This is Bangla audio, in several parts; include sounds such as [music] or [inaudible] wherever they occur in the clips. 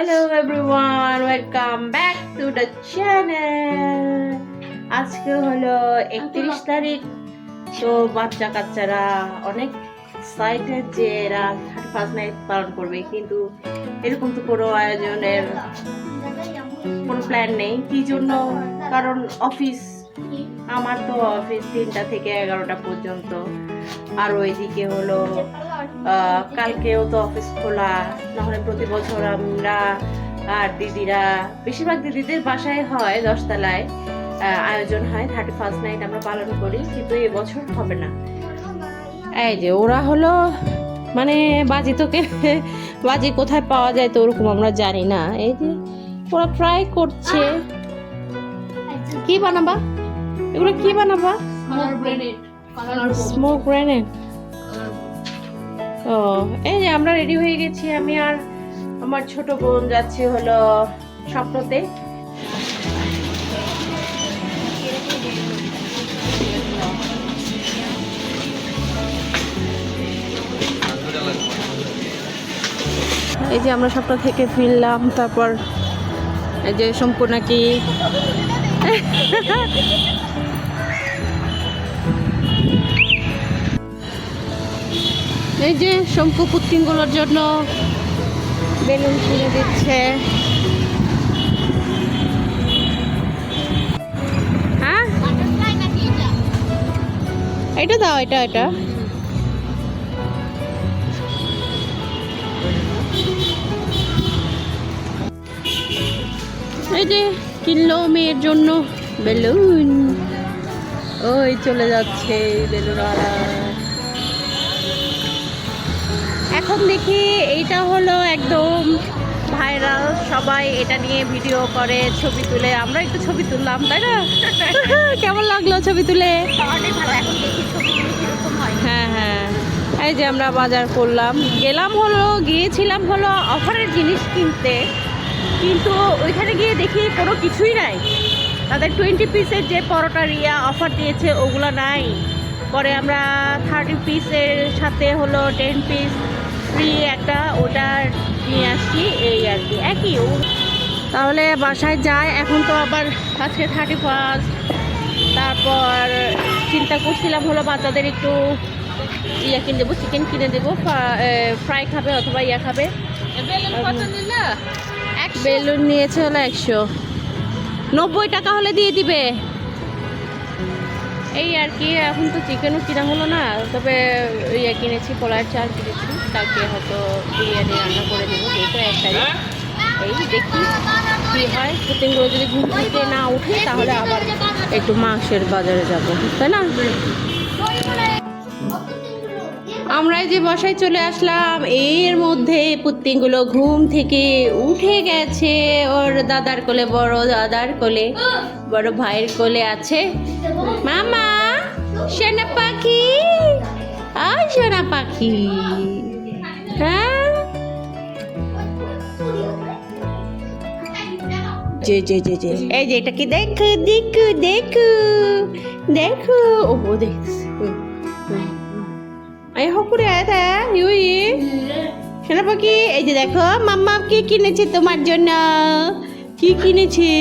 Hello everyone welcome back to the channel আজকে হলো একত্রিশ তারিখ। তো বাচ্চা কাচ্চারা অনেক এক্সাইটেড যে এরা থার্টি ফার্স্ট নাইট পালন করবে। কিন্তু এরকম তো কোনো আয়োজনের কোনো প্ল্যান নেই। কি জন্য? কারণ অফিস আমার তো অফিস তিনটা থেকে এগারোটা পর্যন্ত। আর ওইদিকে হলো কালকেও তো অফিস খোলা নাহলে প্রতি বছর আমরা আর দিদিরা বেশিরভাগ দিদিদের বাসায় হয় দশতলায় আয়োজন হয় থার্টি ফার্স্ট নাইট আমরা পালন করি কিন্তু এবছর হবে না। এই যে ওরা হলো মানে বাজি তোকে বাজি কোথায় পাওয়া যায় তো ওরকম আমরা জানি না। এই যে ওরা ট্রাই করছে। কি বানাবা? এগুলো কি বানাবা? স্মোক গ্রেনেড এই যে আমরা রেডি হয়ে গেছি। আমি আর আমার ছোট বোন যাচ্ছে হলো স্বপ্নতে। এই যে আমরা স্বপ্ন থেকে ফিরলাম, তারপর এই যে সম্পূর্ণ নাকি এই যে শঙ্কু পুত্তিনগুলোর জন্য বেলুন কিনে দিচ্ছে। হ্যাঁ? এটা দাও, এটা এটা। এই যে কিনলো মেয়ের জন্য বেলুন। ওই চলে যাচ্ছে বেলুন বেলুনওয়ালা। এখন দেখি এইটা হলো একদম ভাইরাল। সবাই এটা নিয়ে ভিডিও করে ছবি তুলে। আমরা একটু ছবি তুললাম তাই না? [laughs] কেমন লাগল ছবি তুলে? অনেক ভালো এখন দেখি ছবিগুলো হয়। হ্যাঁ হ্যাঁ। এই যে আমরা বাজার করলাম। গেলাম হলো গিয়েছিলাম হলো অফারের জিনিস কিনতে। কিন্তু ওইখানে গিয়ে দেখি কোনো কিছুই নাই। তাদের টোয়েন্টি পিসের যে পরোটা রিয়া অফার দিয়েছে ওগুলো নাই। পরে আমরা থার্টি পিসের সাথে হলো টেন পিস ফ্রি একটা ওটা নিয়ে আসছি এই আর কি। একই তাহলে বাসায় যায় এখন তো আবার আজকে থার্টি ফার্স্ট। তারপর চিন্তা করছিলাম হলো বাচ্চাদের একটু ইয়া কিনে দেবো চিকেন কিনে দেবো ফ্রাই খাবে অথবা ইয়া খাবে। বেলুন নিয়েছে হলো একশো। নব্বই টাকা হলে দিয়ে দিবে। এই আর কি এখন তো চিকেনও কিনা হলো না তবে ইয়ে কিনেছি পোলার চাল কিনেছি। কালকে হয়তো বিরিয়ানি রান্না করে দেবো যেহেতু এক তারিখ। এই দেখি কী হয় পুতিনগুলো যদি ঘুম থেকে না উঠে তাহলে আবার একটু মাংসের বাজারে যাব তাই না? আমরা যে বসায় চলে আসলাম এর মধ্যে পুত্তিগুলো ঘুম থেকে উঠে গেছে। ওর দাদার কোলে বড় দাদার কোলে বড় ভাইয়ের কোলে আছে। মামা সোনা পাখি? আয় সোনা পাখি। যে যে যে যে। এই যে, এটা কি? দেখো দেখো দেখো। দেখো। ও দেখছি। এই হকুরে, আয় তা, ইউই। সোনা পাখি, এই যে দেখো মাম্মা কি কিনেছে তোমার জন্য। কি কিনেছে?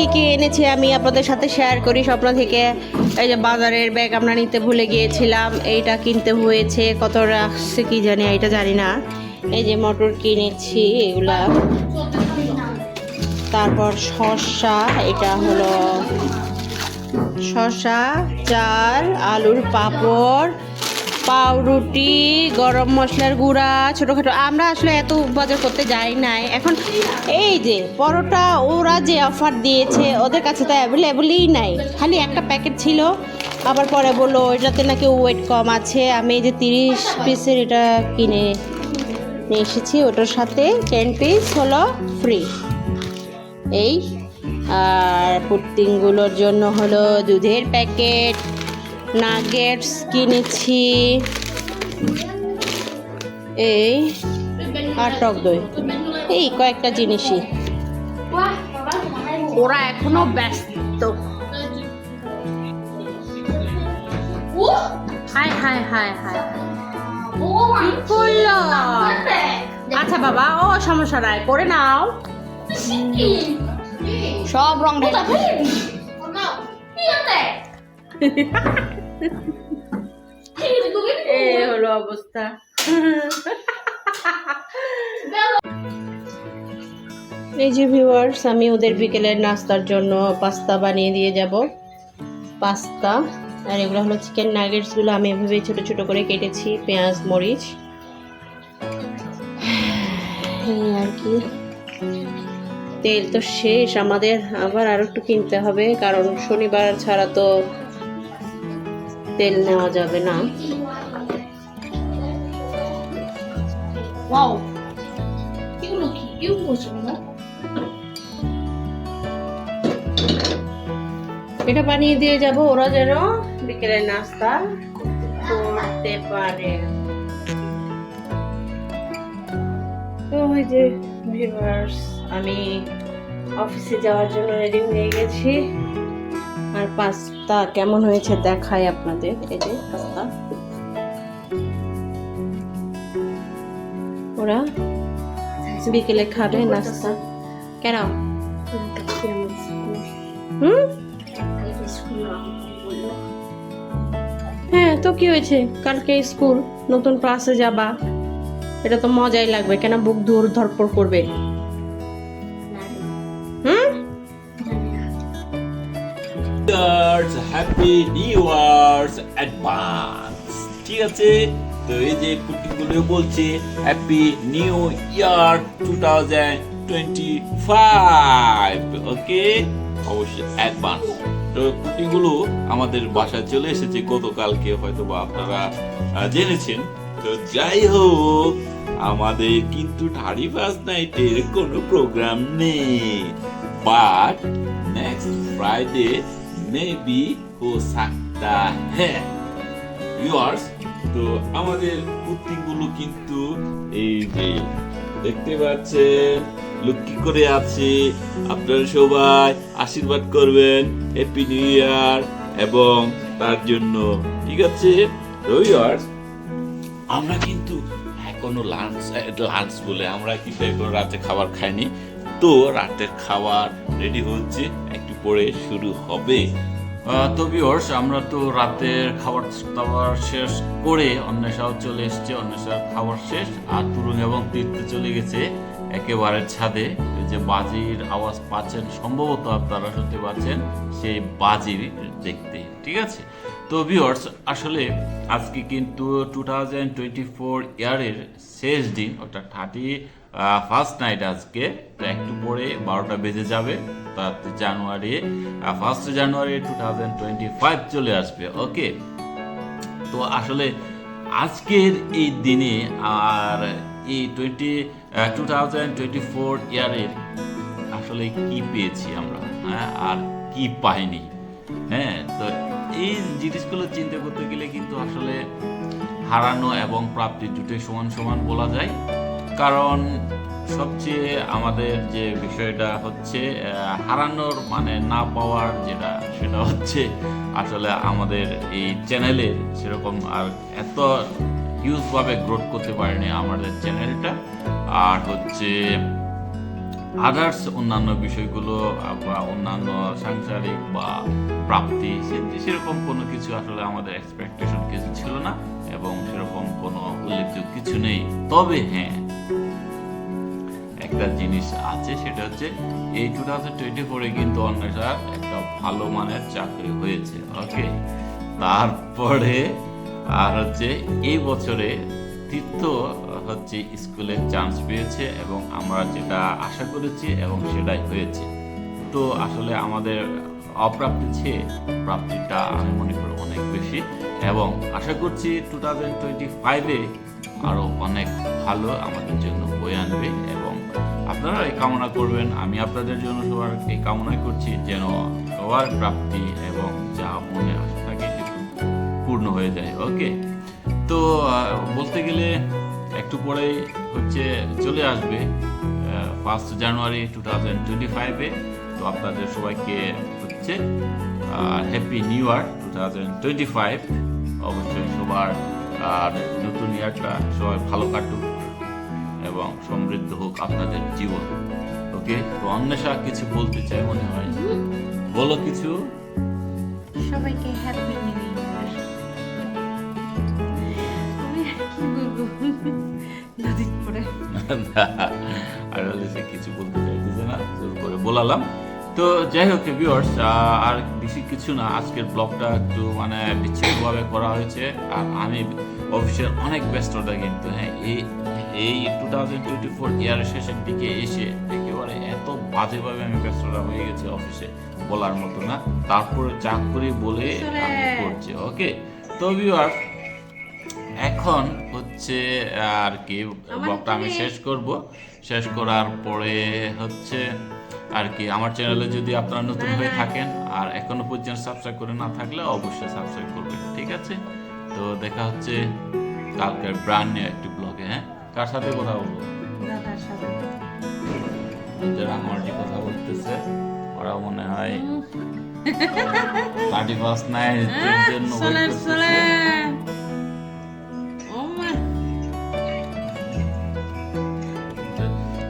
কি কি এনেছি আমি আপনাদের সাথে শেয়ার করি স্বপ্ন থেকে। এই যে বাজারের ব্যাগ আমরা নিতে ভুলে গিয়েছিলাম, এইটা কিনতে হয়েছে কত রাখছে কি জানি এটা জানি না। এই যে মটর কিনেছি, এগুলা। তারপর শসা, এটা হলো শসা, চাল, আলুর পাঁপড় পাউরুটি, গরম মশলার গুঁড়া, ছোটোখাটো। আমরা আসলে এত বাজার করতে যাই নাই। এখন এই যে পরোটা ওরা যে অফার দিয়েছে, ওদের কাছে তো অ্যাভেলেবলই নাই। খালি একটা প্যাকেট ছিল। আবার পরে বলল, এটাতে নাকি ওয়েট কম আছে। আমি এই যে তিরিশ পিসের এটা কিনে নিয়ে এসেছি। ওটার সাথে টেন পিস হলো ফ্রি এই, আর পুটিংগুলোর জন্য হলো দুধের প্যাকেট নাগেটস কিনেছি। এই আর টক দই। এই কয়েকটা জিনিসই। ওরা এখনও ব্যস্ত। হাই হাই হাই হাই কি করল আচ্ছা বাবা ও সমস্যা নাই করে নাও। সব রং ঢেলে এই হলো অবস্থা এই যে ভিউয়ার্স আমি ওদের বিকেলের নাস্তার জন্য পাস্তা বানিয়ে দিয়ে যাব। পাস্তা আর এগুলো হলো চিকেন নাগেটসগুলো আমি এভাবে ছোট ছোট করে কেটেছি পেঁয়াজ মরিচ। এই আর কি। তেল তো শেষ আমাদের আবার আরও একটু কিনতে হবে কারণ শনিবার ছাড়া তো তেল নেওয়া যাবে না। ওয়াও এগুলো কি? কেউ বলছে না এটা বানিয়ে দিয়ে যাব ওরা যেন বিকেলের নাস্তা করতে পারে। তো ওই যে ভিউয়ার্স আমি অফিসে যাওয়ার জন্য রেডি হয়ে গেছি। আর পাস্তা কেমন হয়েছে দেখাই আপনাদের এই যে পাস্তা। ওরা বিকেলে খাবে নাস্তা। কেন? হুম? হ্যাঁ তো কি হয়েছে? কালকে স্কুল নতুন ক্লাসে যাবা। এটা তো মজাই লাগবে কেন বুক দূর ধরপড় করবে? Years happy new years advance ঠিক আছে? তো এই যে কুটিগুলো বলছে happy new year two thousand twenty five okay? অবশ্যই অ্যাডভান্স তো কুটিগুলো আমাদের বাসায় চলে এসেছে, গতকালকে হয়তো বা আপনারা জেনেছেন। তো যাই হোক, আমাদের কিন্তু থার্টি ফার্স্ট নাইটের কোনো প্রোগ্রাম নেই। বাট নেক্সট ফ্রাইডে মেবি হো সাকতা হে ভিউয়ার্স তো আমাদের কুর্তিগুলো কিন্তু এই যে দেখতে পাচ্ছেন লক্ষ্মী করে আছে? আপনারা সবাই আশীর্বাদ করবেন। হ্যাপি নিউ ইয়ার এবং তার জন্য, ঠিক আছে? ভিউয়ার্স আমরা কিন্তু এখনও লাঞ্চ লাঞ্চ বলে আমরা কিন্তু এখনও রাতে খাবার খাইনি? তো রাতের খাবার রেডি হচ্ছে পরে শুরু হবে। তো বিয়র্স আমরা তো রাতের খাবার দাবার শেষ করে অন্বেষাও চলে এসছে। অন্বেষার খাবার শেষ, আর তুরুং এবং তীর্থ চলে গেছে একেবারে ছাদে। যে বাজির আওয়াজ পাচ্ছেন, সম্ভবত আপনারা শুনতে পাচ্ছেন সেই বাজির দেখতে, ঠিক আছে? তো ভিউয়ার্স আসলে আজকে কিন্তু টু থাউজেন্ড টোয়েন্টি ফোর ইয়ারের শেষ দিন ওটা থার্টি ফার্স্ট নাইট আজকে। একটু পরে বারোটা বেজে যাবে। তার January first January two thousand twenty five চলে আসবে ওকে তো আসলে আজকের এই দিনে আর এই twenty two thousand twenty four ইয়ারের আসলে কি পেয়েছি আমরা হ্যাঁ? আর কি পাইনি হ্যাঁ? তো এই জিনিসগুলো চিন্তা করতে গেলে কিন্তু আসলে হারানো এবং প্রাপ্তি দুটোই সমান সমান বলা যায়। কারণ সবচেয়ে আমাদের যে বিষয়টা হচ্ছে হারানোর মানে না পাওয়ার যেটা, সেটা হচ্ছে আসলে আমাদের এই চ্যানেলে সেরকম আর এত হিউজভাবে গ্রোথ করতে পারেনি আমাদের চ্যানেলটা। আর হচ্ছে আদার্স অন্যান্য বিষয়গুলো বা অন্যান্য সাংসারিক বা প্রাপ্তি সেরকম কোনো কিছু আসলে আমাদের এক্সপেকটেশন কিছু ছিল না এবং সেরকম কোনো উল্লেখযোগ্য কিছু নেই। তবে হ্যাঁ একটা জিনিস আছে, সেটা হচ্ছে এই টু থাউজেন্ড টোয়েন্টি ফোরে কিন্তু অন্বেষার একটা ভালো মানের চাকরি হয়েছে ওকে তারপরে আর হচ্ছে এই বছরে তীর্থ হচ্ছে স্কুলে চান্স পেয়েছে এবং আমরা যেটা আশা করেছি এবং সেটাই হয়েছে। তো আসলে আমাদের অপ্রাপ্তি চেয়ে প্রাপ্তিটা আমি মনে করি অনেক বেশি এবং আশা করছি টু থাউজেন্ড টোয়েন্টি ফাইভে আরও অনেক ভালো আমাদের জন্য বয়ে আনবে আপনারা এই কামনা করবেন, আমি আপনাদের জন্য সবার এই কামনাই করছি, যেন সবার প্রাপ্তি এবং যা মনে আশা থাকে পূর্ণ হয়ে যায়, ওকে? তো বলতে গেলে একটু পরে হচ্ছে চলে আসবে first January two thousand twenty ফাইভে তো আপনাদের সবাইকে হচ্ছে happy new year two thousand twenty five অবশ্যই সবার, আর নতুন ইয়ারটা সবাই ভালো কাটুক। এবং সমৃদ্ধ হোক আপনাদের জীবন। ওকে? তো অন্বেষা কিছু বলতে চাই মনে হয়। বলো কিছু। সবাইকে হ্যাপি নিউ ইয়ার আমি আর কি বলব? দুদিন পরে [laughs] আর কিছু বলতে চাইতেছে না জোর করে বলালাম। তো যাই হোক ভিউয়ার্স আর বেশি কিছু না আজকের ব্লগটা একটু মানে বিচ্ছিন্নভাবে করা হয়েছে। আর আমি অফিসের অনেক ব্যস্ততা কিন্তু হ্যাঁ এই এই টু থাউজেন্ড টোয়েন্টি ফোর ইয়ারের শেষের দিকে এসে একেবারে এত বাজেভাবে আমি ব্যস্ততা হয়ে গেছি অফিসে বলার মতো না। তারপরে চাকরি বলে আমি করছি ওকে তো ভিউয়ার্স এখন হচ্ছে আর কি ব্লগটা আমি শেষ করব। শেষ করার পরে হচ্ছে আর কি আমার চ্যানেলে যদি আপনারা নতুন হয়ে থাকেন আর এখনও পর্যন্ত সাবস্ক্রাইব করে না থাকলে অবশ্যই সাবস্ক্রাইব করবেন ঠিক আছে? তো দেখা হচ্ছে কালকের ব্র্যান্ড নিয়ে একটি ব্লগে হ্যাঁ? কার সাথে কথা বলব? দাদার সাথে? যারা আমার কথা বলতেছে ওরা মনে হয় থার্টি ফার্স্ট নাইট জন্য ও মা।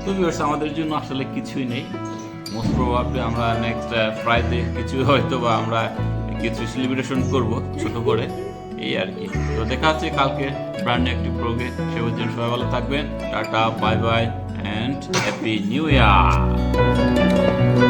তো ভিউয়ার্স আমাদের জন্য আসলে কিছুই নেই। মোস্ট প্রবাবলি আমরা নেক্সট ফ্রাইডে কিছু হয়তো বা আমরা কিছু সেলিব্রেশন করব ছোট করে। এই আর কি। তো দেখা হচ্ছে কালকে ব্র্যান্ড একটি প্রোগে সে পর্যন্ত সবাই ভালো থাকবেন। Tata bye bye and happy new year